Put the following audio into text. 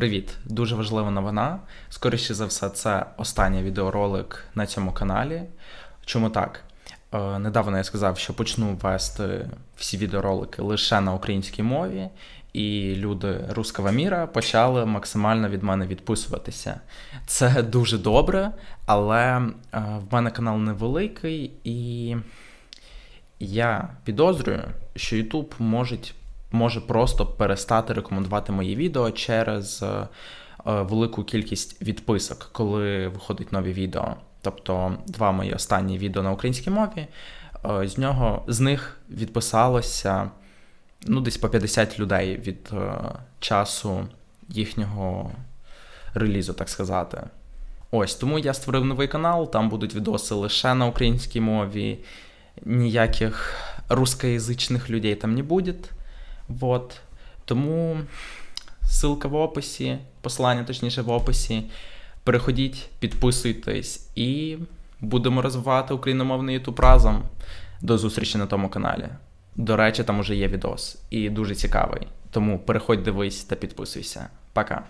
Привіт! Дуже важлива новина. Скоріше за все, це останній відеоролик на цьому каналі. Чому так? Е, Недавно я сказав, що почну вести всі відеоролики лише на українській мові, і люди руского міра почали максимально від мене відписуватися. Це дуже добре, але е, в мене канал невеликий, і я підозрюю, що YouTube може, може просто перестати рекомендувати мої відео через е, е, велику кількість відписок, коли виходять нові відео. Тобто, два мої останні відео на українській мові. е, З нього з них відписалося ну, десь по 50 людей від часу їхнього релізу, так сказати. Ось тому я створив новий канал, там будуть відоси лише на українській мові, ніяких русскоязичних людей там не буде. Вот. Тому ссылка в описі, посилання точніше в описі. Переходіть, підписуйтесь і будемо розвивати україномовний YouTube разом. До зустрічі на тому каналі. До речі, там уже є відос і дуже цікавий. Тому переходь, дивись та підписуйся. Пока.